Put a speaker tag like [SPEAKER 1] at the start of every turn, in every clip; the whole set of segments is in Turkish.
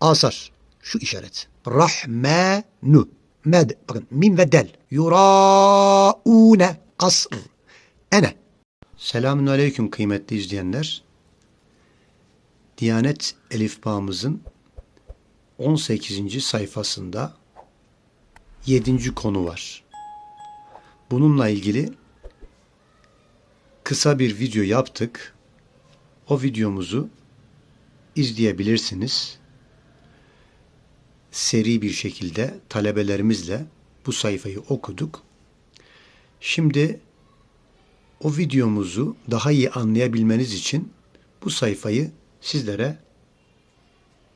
[SPEAKER 1] Asar. Şu işaret. Rahmanu. Med. Bakın mim ve del. Yuraune. Kasr. Ene. Selamün aleyküm kıymetli izleyenler. Diyanet Elifbağımızın 18. sayfasında 7. konu var. Bununla ilgili kısa bir video yaptık. O videomuzu izleyebilirsiniz. Seri bir şekilde talebelerimizle bu sayfayı okuduk. Şimdi o videomuzu daha iyi anlayabilmeniz için bu sayfayı sizlere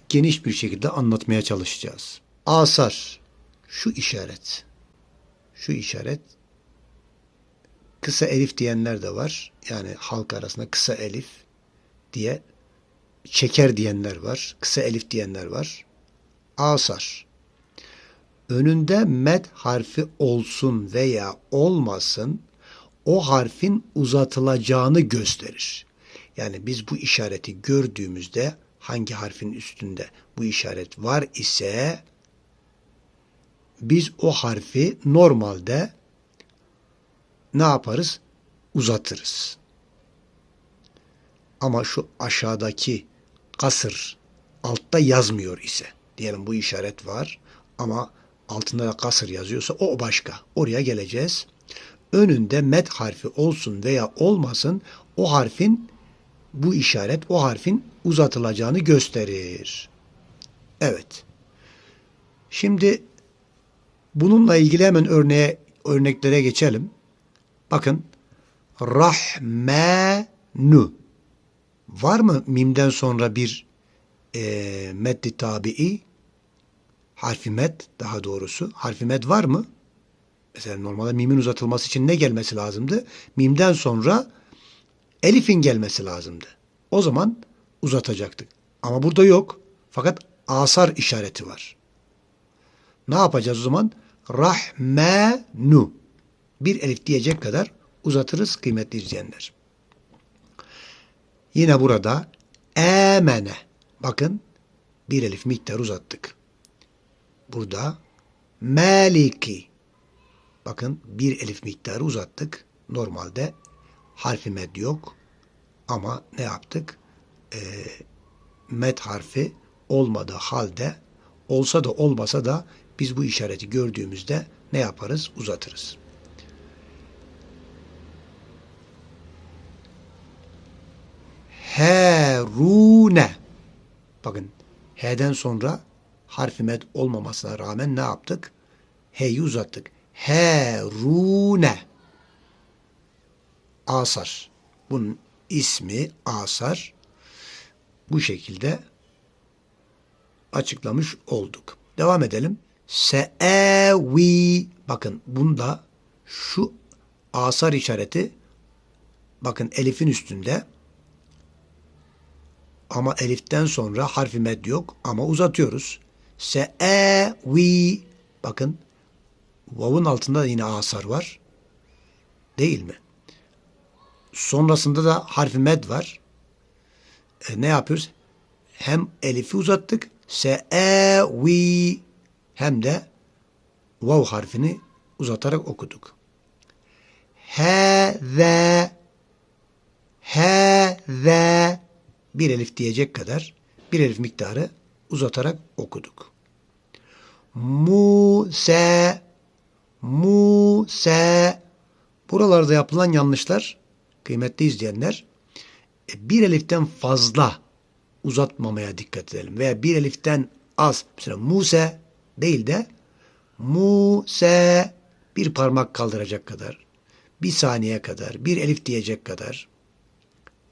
[SPEAKER 1] geniş bir şekilde anlatmaya çalışacağız. Asar şu işaret. Şu işaret kısa elif diyenler de var. Yani halk arasında kısa elif diye çeker diyenler var. Kısa elif diyenler var. Asar. Önünde med harfi olsun veya olmasın o harfin uzatılacağını gösterir. Yani biz bu işareti gördüğümüzde hangi harfin üstünde bu işaret var ise biz o harfi normalde ne yaparız? Uzatırız. Ama şu aşağıdaki kasır altta yazmıyor ise diyelim bu işaret var ama altında da kasır yazıyorsa o başka. Oraya geleceğiz. Önünde met harfi olsun veya olmasın o harfin bu işaret o harfin uzatılacağını gösterir. Evet. Şimdi bununla ilgili hemen örneğe örneklere geçelim. Bakın Rahmanu var mı mimden sonra bir e, meddi tabii harfi med daha doğrusu harfi med var mı? Mesela normalde mimin uzatılması için ne gelmesi lazımdı? Mimden sonra elifin gelmesi lazımdı. O zaman uzatacaktık. Ama burada yok. Fakat asar işareti var. Ne yapacağız o zaman? Rahmenu. Bir elif diyecek kadar uzatırız kıymetli izleyenler. Yine burada emene. Bakın bir elif miktar uzattık. Burada meliki. Bakın bir elif miktarı uzattık. Normalde harfi med yok. Ama ne yaptık? Ee, med harfi olmadığı halde olsa da olmasa da biz bu işareti gördüğümüzde ne yaparız? Uzatırız. Herune. Bakın H'den sonra harfi med olmamasına rağmen ne yaptık? H'yi uzattık. Herune. Asar. Bunun ismi Asar. Bu şekilde açıklamış olduk. Devam edelim. Seevi. Bakın bunda şu asar işareti bakın elifin üstünde ama eliften sonra harfi med yok ama uzatıyoruz. Seevi. Bakın vav'ın altında da yine asar var. Değil mi? Sonrasında da harfi med var. E, ne yapıyoruz? Hem elifi uzattık. Seevi hem de vav harfini uzatarak okuduk. Heze heze bir elif diyecek kadar bir elif miktarı uzatarak okuduk. Muse Muse buralarda yapılan yanlışlar kıymetli izleyenler e, bir eliften fazla uzatmamaya dikkat edelim. Veya bir eliften az. Mesela Muse değil de Muse bir parmak kaldıracak kadar, bir saniye kadar, bir elif diyecek kadar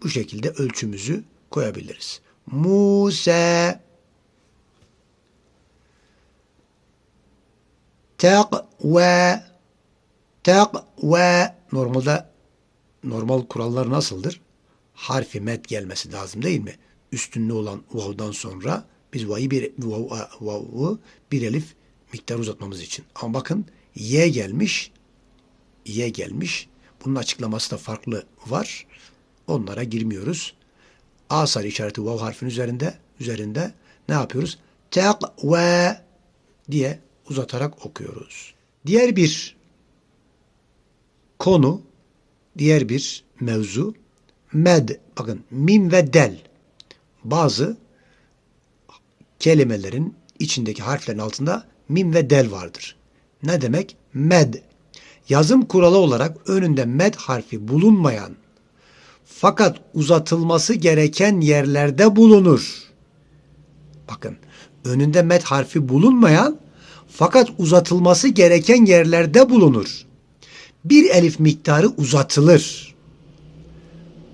[SPEAKER 1] bu şekilde ölçümüzü koyabiliriz. Muse Tekve Tekve Normalde normal kurallar nasıldır? Harfi met gelmesi lazım değil mi? Üstünde olan vav'dan sonra biz va'yı bir vav'ı bir elif miktar uzatmamız için. Ama bakın y gelmiş. Y gelmiş. Bunun açıklaması da farklı var. Onlara girmiyoruz. Asar işareti vav harfin üzerinde üzerinde ne yapıyoruz? tekve diye uzatarak okuyoruz. Diğer bir konu, diğer bir mevzu med. Bakın mim ve del. Bazı kelimelerin içindeki harflerin altında mim ve del vardır. Ne demek? Med. Yazım kuralı olarak önünde med harfi bulunmayan fakat uzatılması gereken yerlerde bulunur. Bakın önünde met harfi bulunmayan fakat uzatılması gereken yerlerde bulunur. Bir elif miktarı uzatılır.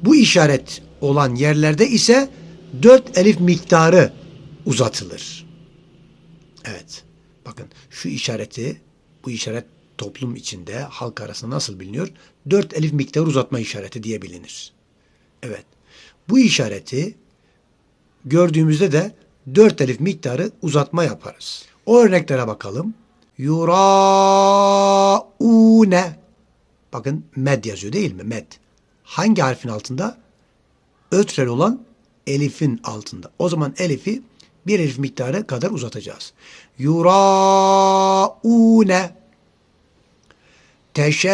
[SPEAKER 1] Bu işaret olan yerlerde ise dört elif miktarı uzatılır. Evet. Bakın şu işareti, bu işaret toplum içinde halk arasında nasıl biliniyor? Dört elif miktarı uzatma işareti diye bilinir. Evet. Bu işareti gördüğümüzde de dört elif miktarı uzatma yaparız. O örneklere bakalım. Yuraune. Bakın med yazıyor değil mi? Med. Hangi harfin altında? Ötrel olan elifin altında. O zaman elifi bir elif miktarı kadar uzatacağız. Yuraune. Teşeune.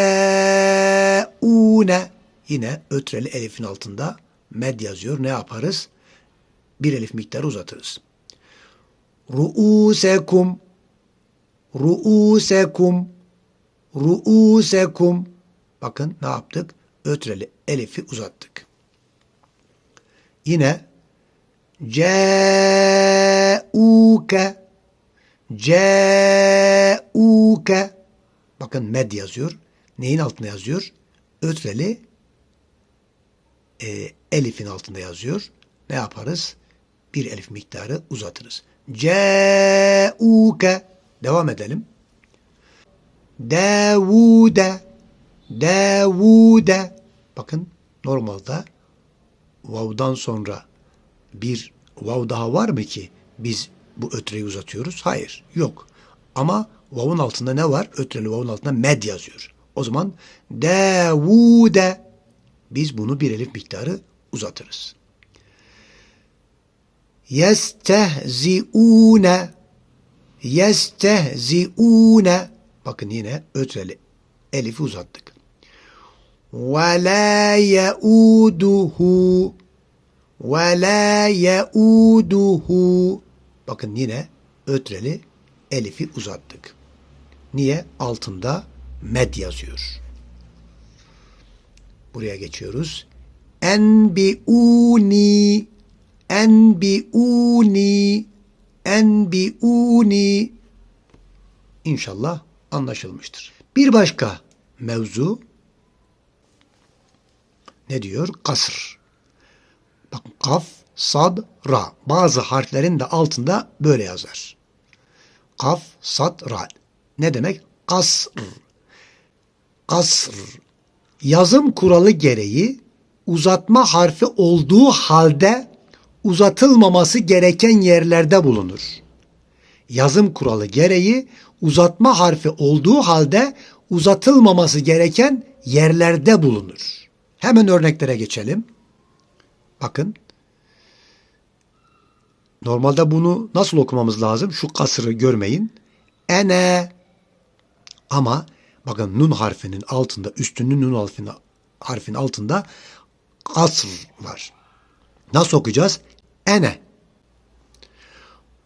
[SPEAKER 1] Yine ötreli elifin altında med yazıyor. Ne yaparız? Bir elif miktarı uzatırız. Ruusekum. Ruusekum. Ruusekum. Bakın ne yaptık? Ötreli elifi uzattık. Yine C'uke C'uke Bakın med yazıyor. Neyin altında yazıyor? Ötreli e, elifin altında yazıyor. Ne yaparız? Bir elif miktarı uzatırız. C'uke Devam edelim. Davude Davude Bakın normalde vav'dan sonra bir vav daha var mı ki biz bu ötreyi uzatıyoruz? Hayır, yok. Ama vav'un altında ne var? Ötreli vav'un altında med yazıyor. O zaman Davude biz bunu bir elif miktarı uzatırız. Yestehziune Yestehziune Bakın yine ötreli elifi uzattık. Ve la yeuduhu ve la yeuduhu Bakın yine ötreli elifi uzattık. Niye? Altında med yazıyor. Buraya geçiyoruz. Enbiuni Enbiuni Enbiuni İnşallah anlaşılmıştır. Bir başka mevzu ne diyor? Kasr. Bakın kaf, sad, ra. Bazı harflerin de altında böyle yazar. Kaf, sad, ra. Ne demek? Kasr. Kasr. Yazım kuralı gereği uzatma harfi olduğu halde uzatılmaması gereken yerlerde bulunur. Yazım kuralı gereği uzatma harfi olduğu halde uzatılmaması gereken yerlerde bulunur. Hemen örneklere geçelim. Bakın. Normalde bunu nasıl okumamız lazım? Şu kasırı görmeyin. Ene. Ama bakın nun harfinin altında, üstünün nun harfinin, harfin altında kasr var. Nasıl okuyacağız? Ene.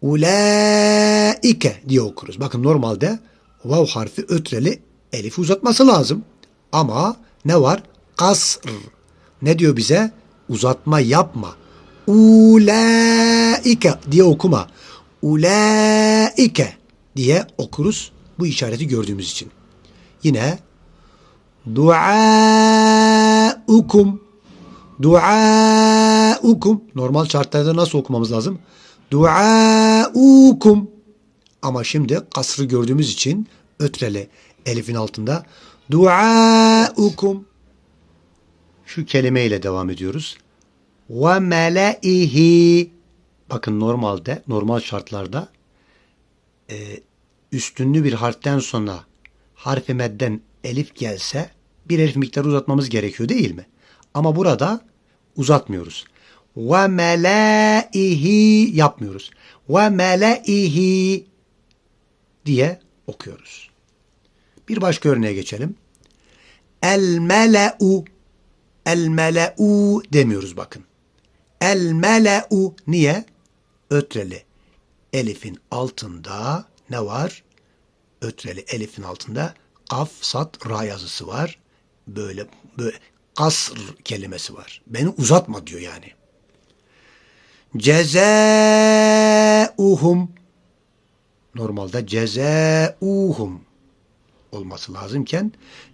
[SPEAKER 1] Ulaike diye okuruz. Bakın normalde vav harfi ötreli elif uzatması lazım. Ama ne var? Kasr. Ne diyor bize? Uzatma yapma. Ulaike diye okuma. Ulaike diye okuruz bu işareti gördüğümüz için. Yine duaukum. Duaukum. Normal şartlarda nasıl okumamız lazım? Duaukum. Ama şimdi kasrı gördüğümüz için ötreli elifin altında duaukum. Şu kelimeyle devam ediyoruz. Ve meleihi. Bakın normalde normal şartlarda e, üstünlü bir harften sonra harfi medden elif gelse bir elif miktarı uzatmamız gerekiyor değil mi? Ama burada uzatmıyoruz. Ve melaihi yapmıyoruz. ve meleihi diye okuyoruz. Bir başka örneğe geçelim. El mele'u El mele'u demiyoruz bakın. El mele'u niye? Ötreli. Elifin altında ne var? Ötreli elifin altında kaf, sat, ra yazısı var. Böyle, böyle kasr kelimesi var. Beni uzatma diyor yani. Cezauhum normalde cezauhum olması lazımken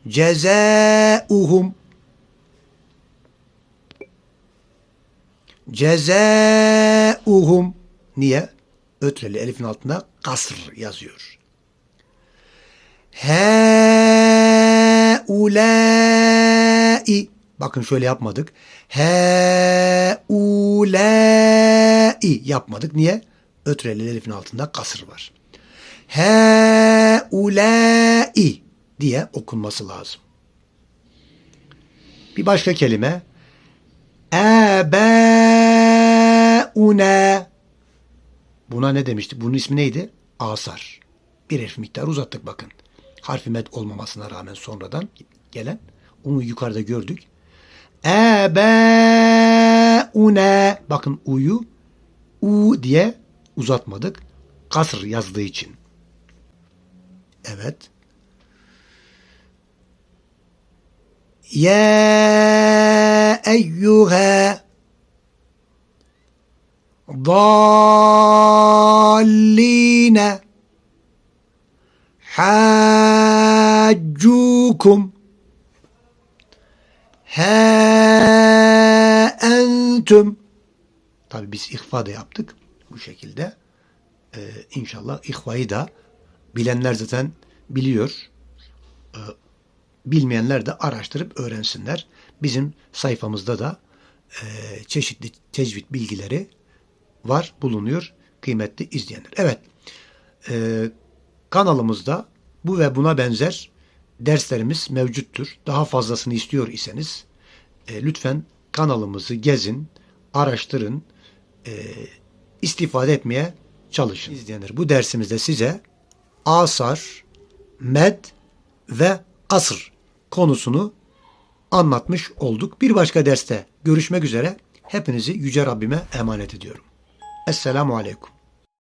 [SPEAKER 1] cezauhum cezauhum niye? Ötreli elifin altında kasr yazıyor. Heulai bakın şöyle yapmadık. Heulai yapmadık. Niye? Ötreli elifin altında kasır var. Heulai diye okunması lazım. Bir başka kelime. Ebeune. Buna ne demiştik? Bunun ismi neydi? Asar. Bir harf miktarı uzattık bakın harfi med olmamasına rağmen sonradan gelen. Onu yukarıda gördük. Ebe une. Bakın u'yu u diye uzatmadık. Kasr yazdığı için. Evet. Ya eyyuha dallina haccukum. Ha entum. Tabi biz ihfa da yaptık bu şekilde. Ee, inşallah ihvayı da bilenler zaten biliyor. Ee, bilmeyenler de araştırıp öğrensinler. Bizim sayfamızda da e, çeşitli tecvid bilgileri var bulunuyor kıymetli izleyenler. Evet e, kanalımızda bu ve buna benzer derslerimiz mevcuttur. Daha fazlasını istiyor iseniz e, lütfen kanalımızı gezin, araştırın, e, istifade etmeye çalışın. İzleyenler bu dersimizde size asar, med ve asır konusunu anlatmış olduk. Bir başka derste görüşmek üzere. Hepinizi Yüce Rabbime emanet ediyorum. Esselamu Aleyküm.